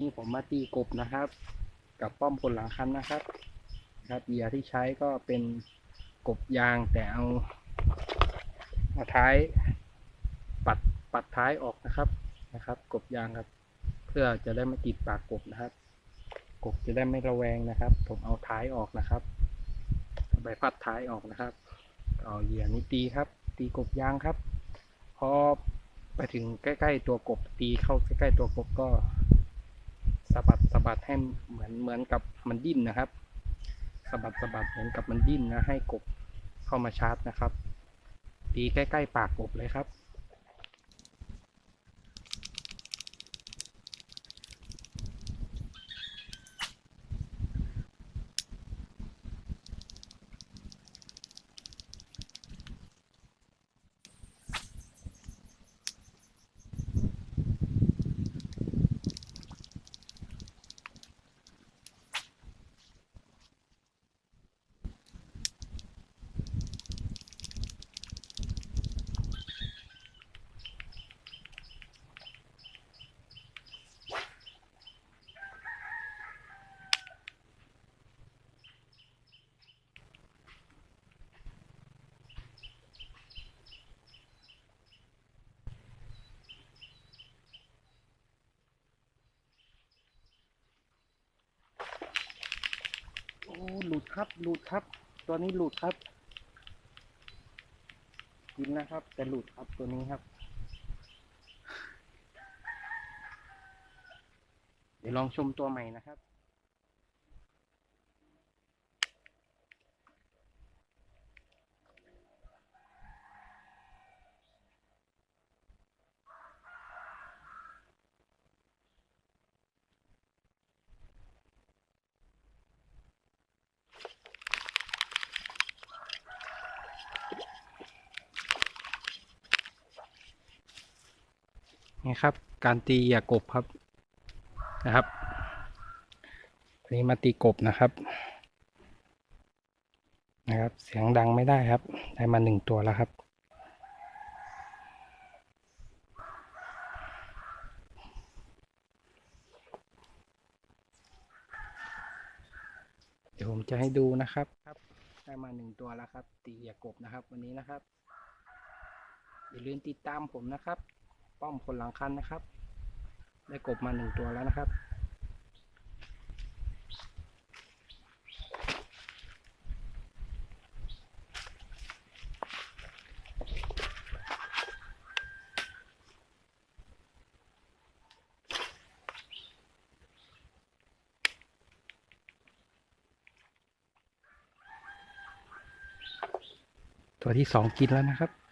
นี่ผมมาตีกบนะครับ กับป้อมพลหลังคันนะครับนะครับเหยื่อที่ใช้ก็เป็นกบยางแต่เอามาท้ายปัดปัดท้ายออกนะครับนะครับ กบยางครับ เพื่อจะได้ไม่ติดปากกบนะครับ กบจะได้ไม่ระแวงนะครับ ผมเอาท้ายออกนะครับใบพัดท้ายออกนะครับ เอาเหยื่อนี้ตีครับ ตีกบยางครับ พอไปถึงใกล้ ๆ ตัวกบตีเข้าใกล้ๆตัวกบก็ สะบัดสะบัดให้เหมือนเหมือนกับมันดิ้นนะครับสะบัดสะบัดเหมือนกับมันดิ้นนะให้กบเข้ามาชาร์จนะครับตีใกล้ๆปากกบเลยครับ อ้หลุดครับ หลุดครับ ตัวนี้หลุดครับ กินนะครับ แต่หลุดครับตัวนี้ครับ เดี๋ยวลองชมตัวใหม่นะครับ นี่ครับ การตีเหยื่อกบครับนะครับอันนี้มาตีกบนะครับ นะครับ เสียงดังไม่ได้ครับ ได้มาหนึ่งตัวแล้วครับเดี๋ยวผมจะให้ดูนะครับครับ ได้มาหนึ่งตัวแล้วครับ ตีเหยื่อกบนะครับ วันนี้นะครับ อย่าลืมติดตามผมนะครับ ป้อมคนหลังคันนะครับ ได้กบมาหนึ่งตัวแล้วนะครับ ตัวที่สองกินแล้วนะครับนะครับ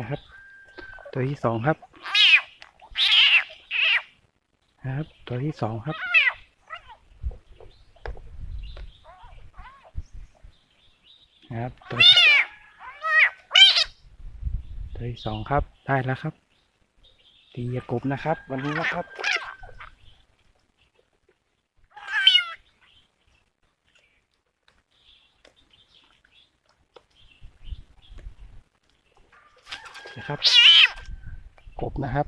นะครับ ตัวที่สองครับนะครับ ตัวที่สองครับ นะครับตัวที่ตัวที่สองครับได้แล้วครับตีกบนะครับ วันนี้นะครับ นะครับ กบนะครับ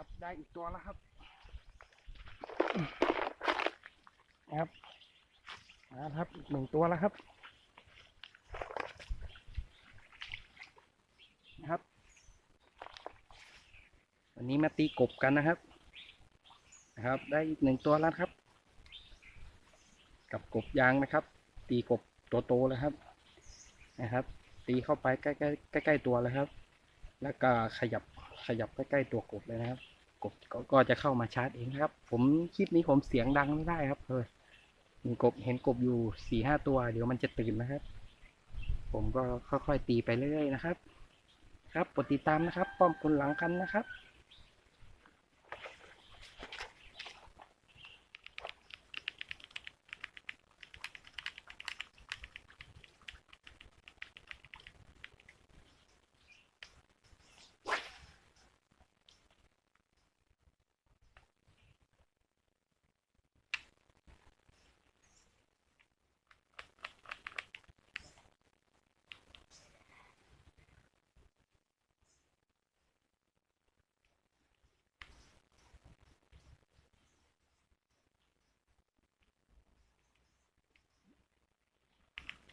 ครับ ได้อีกตัวแล้วครับนะครับนะครับอีกหนึ่งตัวแล้วครับนะครับ วันนี้มาตีกบกันนะครับ นะครับ ได้อีกหนึ่งตัวแล้วครับ กับกบยางนะครับ ตีกบตัวโตเลยครับ นะครับ ตีเข้าไปใกล้ๆใกล้ๆตัวเลยครับ แล้วก็ขยับ ขยับใกล้ๆตัวกบเลยนะครับ กบก็ก็จะเข้ามาชาร์จเองครับ ผมคลิปนี้ผมเสียงดังไม่ได้ครับเฮ้ยมีกบเห็นกบอยู่สี่ห้าตัว เดี๋ยวมันจะตื่นนะครับ ผมก็ค่อยๆตีไปเรื่อยๆนะครับ ครับกดติดตามนะครับ ป้อมคนหลังกันนะครับ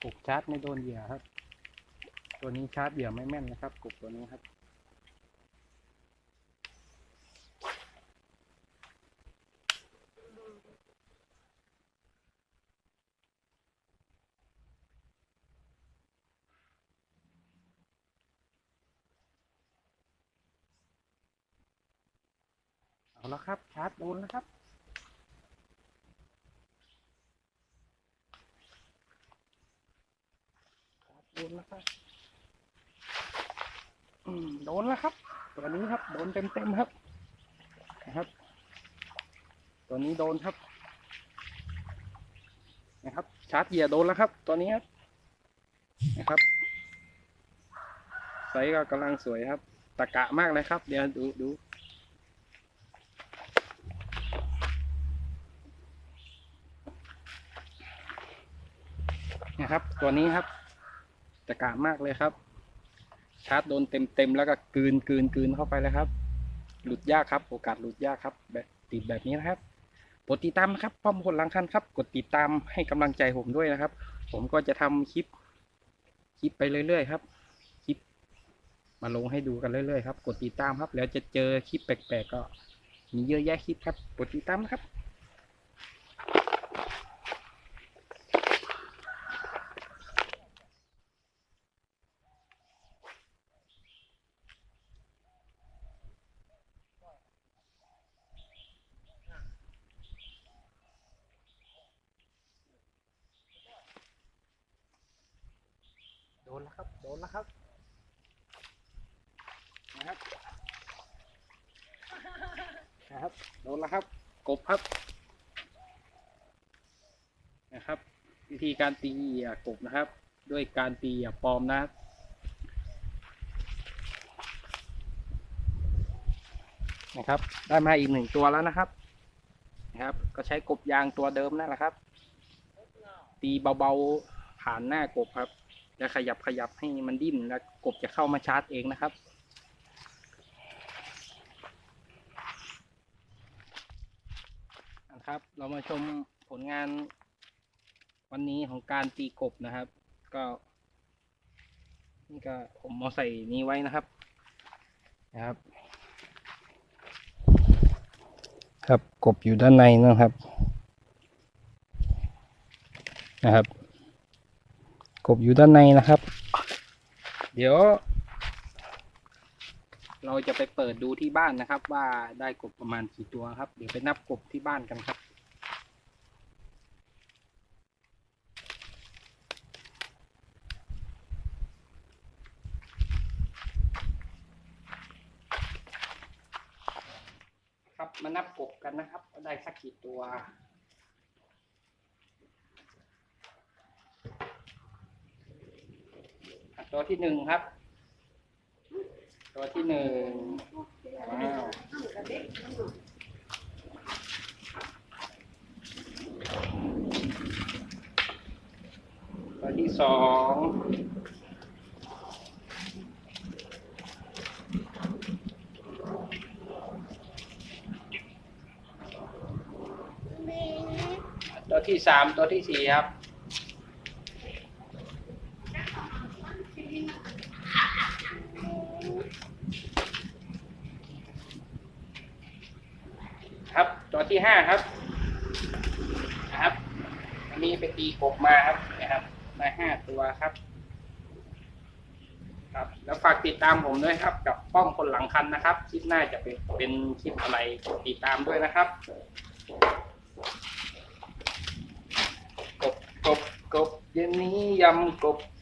กบชาร์จไม่โดนเหยื่อครับ ตัวนี้ชาร์จเหยื่อไม่แม่นนะครับกบตัวนี้ครับเอาละครับ ชาร์จโดนแล้วครับ โดนแล้วครับอืมโดนแล้วครับ ตัวนี้ครับ โดนเต็มเต็มครับนะครับ ตัวนี้โดนครับ นะครับ ชาร์จเหยื่อโดนแล้วครับ ตัวนี้ครับนะครับไซส์ก็กำลังสวยครับ ตะกะมากเลยครับ เดี๋ยวดูดูนะครับ ตัวนี้ครับ ตะกะมากเลยครับ ชาร์จโดนเต็มเต็มๆแล้วก็กลืนกลืนกลืนเข้าไปเลยครับ หลุดยากครับ โอกาสหลุดยากครับ แบบติดแบบนี้นะครับกดติดตามนะครับป้อมคนหลังคันครับ กดติดตามให้กำลังใจผมด้วยนะครับ ผมก็จะทำคลิป คลิปไปเรื่อยๆครับ คลิป มาลงให้ดูกันเรื่อยๆครับ กดติดตามครับ แล้วจะเจอคลิปแปลกๆก็มีเยอะแยะคลิปครับ กดติดตามนะครับ นแล้วครับ โดนแล้วครับนะครับนะครับ โดนแล้วครับ กบครับ นะครับ วิธีการตีเหยื่อกบนะครับ ด้วยการตีเหยื่อปลอมนะครับนะครับ ได้มาอีกหนึ่งตัวแล้วนะครับ นะครับ ก็ใช้กบยางตัวเดิมนั่นแหละครับ ตีเบาๆผ่านหน้ากบครับ จะขยับขยับให้มันดิ้นแล้วกบจะเข้ามาชาร์จเองนะครับ นะครับ เรามาชมผลงานวันนี้ของการตีกบนะครับ ก็ นี่ก็ผมเอาใส่นี้ไว้นะครับ นะครับ ครับกบอยู่ด้านในนะครับ นะครับ กบอยู่ด้านในนะครับ เดี๋ยว เราจะไปเปิดดูที่บ้านนะครับ ว่าได้กบประมาณกี่ตัวครับ เดี๋ยวไปนับกบที่บ้านกันครับครับมานับกบกันนะครับว่าได้สักกี่ตัว ตัวที่หนึ่งครับ ตัวที่หนึ่งว้าวตัวที่สองตัวที่สามตัวที่สี่ครับครับ ตัว ที่ห้าครับนะครับ อันนี้ไปตีกบมาครับนะครับได้ห้าตัวครับ ครับ แล้วฝากติดตามผมด้วยครับ กับป้อมคนหลังคันนะครับคลิปหน้าจะเป็นเป็นคลิปอะไรติดตามด้วยนะครับกบกบกบเย็นนี้ยำกบกบกบกบกบ